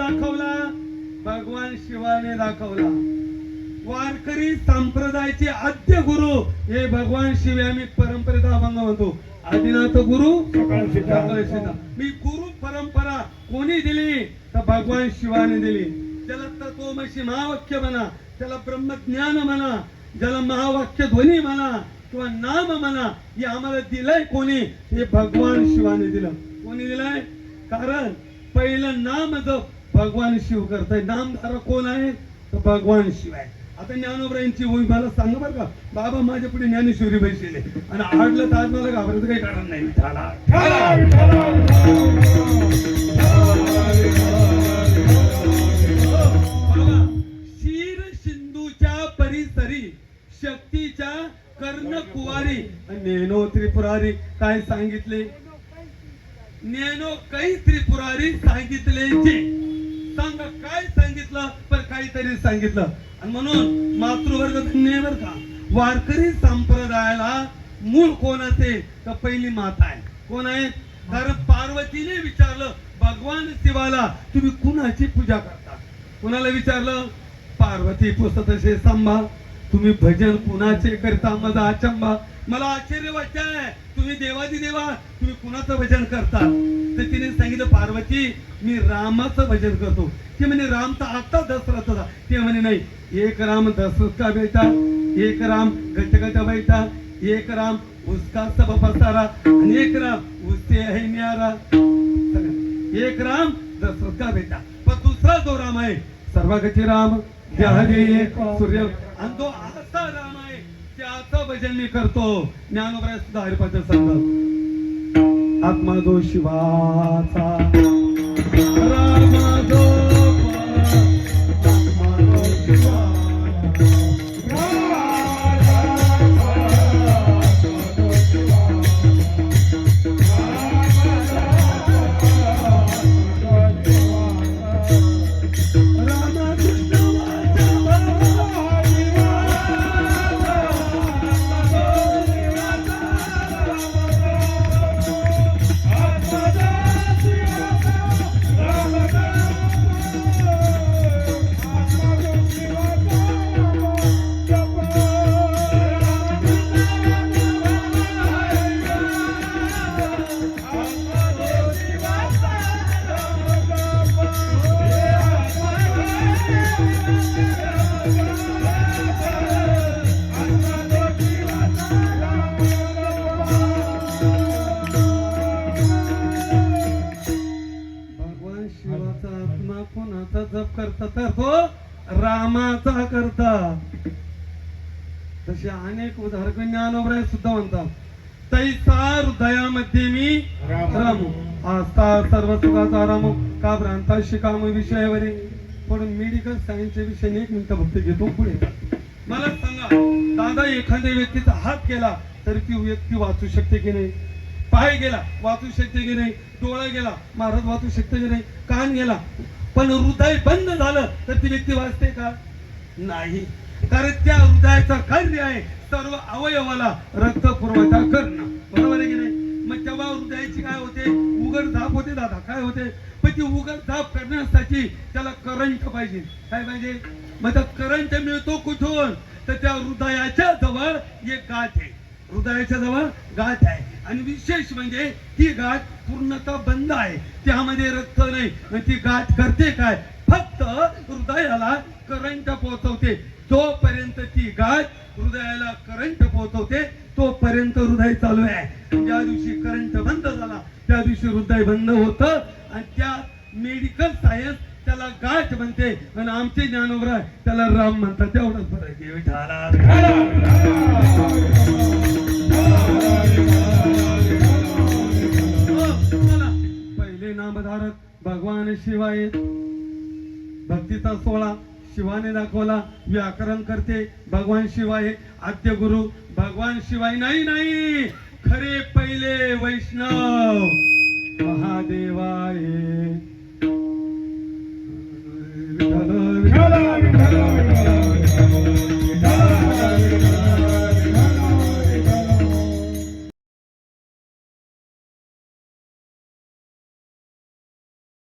दाखवला? भगवान शिवाने दाखवला. वारकरी संप्रदायाचे आद्य गुरु हे भगवान शिव आम्ही परंपरेचा अभंग म्हणतो. आदिनाथ गुरु मी गुरु परंपरा कोणी दिली? तर भगवान शिवाने दिली. त्याला तत्वमशी महावाक्य म्हणा त्याला ब्रह्मज्ञान म्हणा ज्याला महावाक्य ध्वनी म्हणा किंवा नाम म्हणा हे आम्हाला दिलंय कोणी? हे भगवान शिवाने दिलं. कोणी दिलंय? कारण पहिलं नाम जप भगवान शिव करताय. नामधारा कोण आहे? तर भगवान शिव आहे. आता ज्ञानोबरायांची होई मला सांग बरं का. बाबा माझ्या पुढे ज्ञानेश्वरी बैसले आणि आडलं तर आज मला घाबरायचं काही कारण नाही. विठाला. सिंधूच्या परिसरी शक्तीच्या कर्ण कुवारी नेनो त्रिपुरारी काय सांगितले? नेनो काही त्रिपुरारी सांगितले जे. सांग काय सांगितलं? पण काहीतरी सांगितलं. आणि म्हणून मातृवर्ग धन्य बर का? वारकरी संप्रदायाला मूळ कोण असेल तर पहिली माता आहे. कोण आहे? कारण पार्वतीने विचारलं भगवान शिवाला तुम्ही कुणाची पूजा करता? कुणाला विचारलं? पार्वती पुस्तक सांभा तुम्ही भजन कुणाचे करता? माझा अचंबा मला आश्चर्य वाटतंय. तुम्ही देवाची देवा तुम्ही कुणाचं भजन करता? तर तिने सांगितलं पार्वती मी रामाचं भजन करतो. ते म्हणे राम तर आता दशरथ होता ते म्हणे नाही. एक राम दशरथ का बेटा एक राम गटगट बैठा. एक राम उसका सब पसारा. आणि एक राम उसते है न्यारा. एक राम दशरथ का बेटा पण दुसरा जो राम आहे सर्वगती राम. सूर्य आणि तो असा राम आहे. त्याचं भजन मी करतो. ज्ञानोबराय सुद्धा हरिपाचं सांगत आत्मा जो शिवाचा करता तर तो रामाचा करता. तसे अनेक उदाहरण ज्ञानोबराय सुद्धा म्हणतात. तैसा हृदयामध्ये मी रामू. आस्था सर्व सुखाचा रामू. का भ्रांता शिकाम विषयावरी. पण मेडिकल सायन्सच्या विषयाने एक मिनिट फक्त घेतो पुढे. मला सांगा दादा एखाद्या व्यक्तीचा हात केला तरी ती व्यक्ती वाचू शकते की नाही? पाय गेला वाचू शकते की नाही? डोळा गेला महाराज वाचू शकते की नाही? कान गेला पण हृदय बंद झालं तर ती व्यक्ती वाचते का? नाही. कारण त्या हृदयाचं कार्य आहे सर्व अवयवाला रक्त पुरवठा करणं. बरोबर आहे की नाही? मग तेव्हा हृदयाची काय होते? उघड झाप होते दादा. काय होते? पण ती उघड झाप करण्यासाठी त्याला करंट पाहिजे. काय पाहिजे? मग त्या करंट मिळतो कुठून? तर त्या हृदयाच्या जवळ एक गाठ आहे. हृदयाच्या जवळ गाठ आहे. आणि विशेष म्हणजे ती गाठ पूर्णतः बंद आहे. त्यामध्ये रक्त नाही. आणि ती गाठ करते काय? फक्त हृदयाला करंट पोहोचवते. जोपर्यंत ती गाठ हृदयाला करंट पोहोचवते तोपर्यंत हृदय चालू आहे. ज्या दिवशी करंट बंद झाला त्या दिवशी हृदय बंद होतं. आणि त्या मेडिकल सायन्स त्याला गाठ म्हणते. आणि आमचे ज्ञानोग्रह त्याला राम म्हणतात. तेवढंच फरक पहिले भगवान शिवाय. भक्तीचा सोहळा शिवाने दाखवला व्याकरण करते भगवान शिवाय. आद्य गुरु भगवान शिवाय नाही नाही. खरे पहिले वैष्णव महादेवाय. विठ्ठल, विठ्ठल, विठ्ठल,